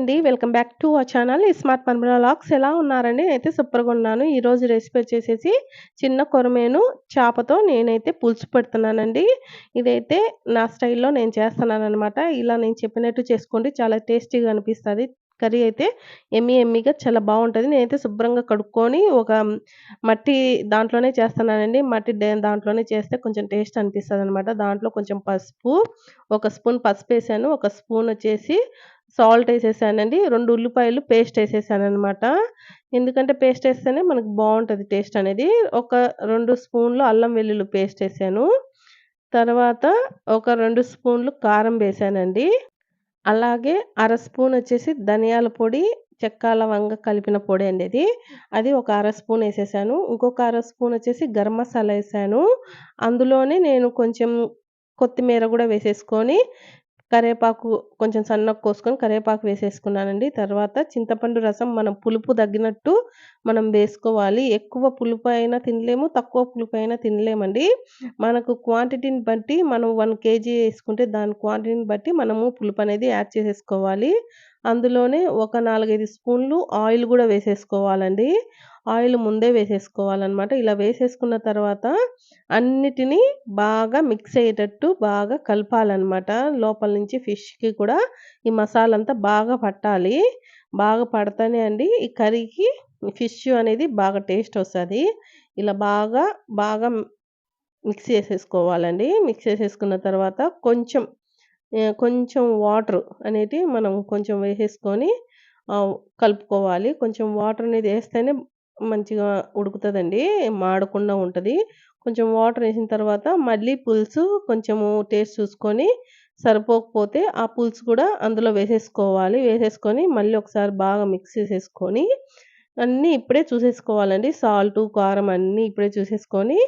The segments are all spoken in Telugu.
అండి. Welcome back to our channel smart Parmila lakhs ఎలా ఉన్నారండి? నేనైతే సూపర్‌గా ఉన్నాను. ఈరోజు రెసిపీ వచ్చేసేసి చిన్న కొరమేను చేపతో నేనైతే పులుసు పెడుతున్నానండి. ఇదైతే నా స్టైల్‌లో నేను చేస్తున్నాననమాట. ఇలా నేను చెప్పినట్టు చేసుకోండి. చాలా టేస్టీగా అనిపిస్తది. కర్రీ అయితే ఎమ్మి ఎమ్మిగా చాలా బాగుంటుంది. నేనైతే శుభ్రంగా కడుక్కొని ఒక మట్టి దాంట్లోనే చేస్తానండి మట్టి దాంట్లోనే చేస్తే కొంచెం టేస్ట్ అనిపిస్తుంది అనమాట దాంట్లో కొంచెం పసుపు, ఒక స్పూన్ పసుపు వేసాను. ఒక స్పూన్ వచ్చేసి సాల్ట్ వేసేసానండి. రెండు ఉల్లిపాయలు పేస్ట్ వేసేసాను అనమాట ఎందుకంటే పేస్ట్ వేస్తేనే మనకు బాగుంటుంది టేస్ట్ అనేది. ఒక రెండు స్పూన్లు అల్లం వెల్లుల్లి పేస్ట్ వేసాను. తర్వాత ఒక రెండు స్పూన్లు కారం వేసానండి. అలాగే అర స్పూన్ వచ్చేసి ధనియాల పొడి, చెక్క, లవంగ కలిపిన పొడి అండి ఇది. అది ఒక అర స్పూన్ వేసేసాను ఇంకొక అర స్పూన్ వచ్చేసి గరం మసాలా వేసాను అందులోనే నేను కొంచెం కొత్తిమీర కూడా వేసేసుకొని కరివేపాకు కొంచెం సన్నగా కోసుకొని కరేపాకు వేసేసుకున్నానండి. తర్వాత చింతపండు రసం మనం పులుపు తగ్గినట్టు మనం వేసుకోవాలి. ఎక్కువ పులుపు అయినా తినలేము. తక్కువ పులుపు అయినా తినలేమండి. మనకు క్వాంటిటీని బట్టి మనం వన్ కేజీ వేసుకుంటే దాని క్వాంటిటీని బట్టి మనము పులుపు అనేది యాడ్ చేసేసుకోవాలి. అందులోనే ఒక 4, 5 స్పూన్లు ఆయిల్ కూడా వేసేసుకోవాలండి. ఆయిల్ ముందే వేసేసుకోవాలనమాట. ఇలా వేసేసుకున్న తర్వాత అన్నిటినీ బాగా మిక్స్ అయ్యేటట్టు బాగా కలపాలనమాట. లోపల నుంచి ఫిష్‌కి కూడా ఈ మసాలా అంతా బాగా పట్టాలి. బాగా పడతానే అండి ఈ కర్రీకి ఫిష్ అనేది బాగా టేస్ట్ వస్తుంది ఇలా బాగా, బాగా మిక్స్ చేసేసుకోవాలండి. మిక్స్ చేసేసుకున్న తర్వాత కొంచెం కొంచెం వాటర్ అనేది మనం కొంచెం వేసేసుకొని కలుపుకోవాలి. కొంచెం వాటర్ అనేది వేస్తేనే మంచిగా ఉడుకుతుందండి మాడకుండా ఉంటుంది కొంచెం వాటర్ వేసిన తర్వాత మళ్ళీ పులుసు కొంచెము టేస్ట్ చూసుకొని సరిపోకపోతే ఆ పులుసు కూడా అందులో వేసేసుకోవాలి. వేసేసుకొని మళ్ళీ ఒకసారి బాగా మిక్స్ చేసేసుకొని అన్నీ ఇప్పుడే చూసేసుకోవాలండి. సాల్టు, కారం అన్నీ ఇప్పుడే చూసేసుకొని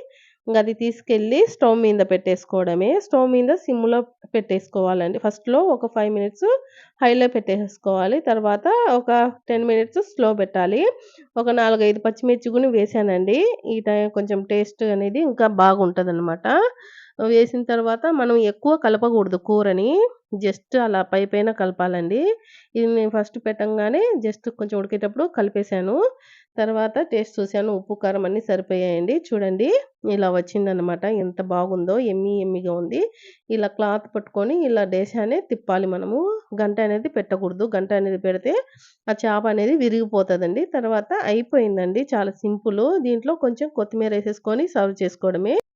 ఇంకా అది తీసుకెళ్ళి స్టవ్ మీద పెట్టేసుకోవడమే. స్టవ్ మీద సిమ్‌లో పెట్టేసుకోవాలండి. ఫస్ట్‌లో ఒక ఫైవ్ మినిట్స్ హైలో పెట్టేసుకోవాలి తర్వాత ఒక 10 మినిట్స్ స్లో పెట్టాలి. ఒక 4, 5 పచ్చిమిర్చి కూడా వేసానండి. ఈ టైం కొంచెం టేస్ట్ అనేది ఇంకా బాగుంటదనమాట. వేసిన తర్వాత మనం ఎక్కువ కలపకూడదు కూరని. జస్ట్ అలా పైపైన కలపాలండి. ఇది నేను ఫస్ట్ పెట్టంగానే జస్ట్ కొంచెం ఉడికేటప్పుడు కలిపేసాను. తర్వాత టేస్ట్ చూసాను. ఉప్పు, కారం అన్నీ సరిపోయాయండి. చూడండి ఇలా వచ్చిందనమాట. ఎంత బాగుందో ఎమ్మి ఎమ్మిగా ఉంది. ఇలా క్లాత్ పట్టుకొని ఇలా డేసానే తిప్పాలి మనము. గంట అనేది పెట్టకూడదు. గంట అనేది పెడితే ఆ చేప అనేది విరిగిపోతుందండి తర్వాత అయిపోయిందండి. చాలా సింపుల్ దీంట్లో కొంచెం కొత్తిమీర వేసేసుకొని సర్వ్ చేసుకోవడమే.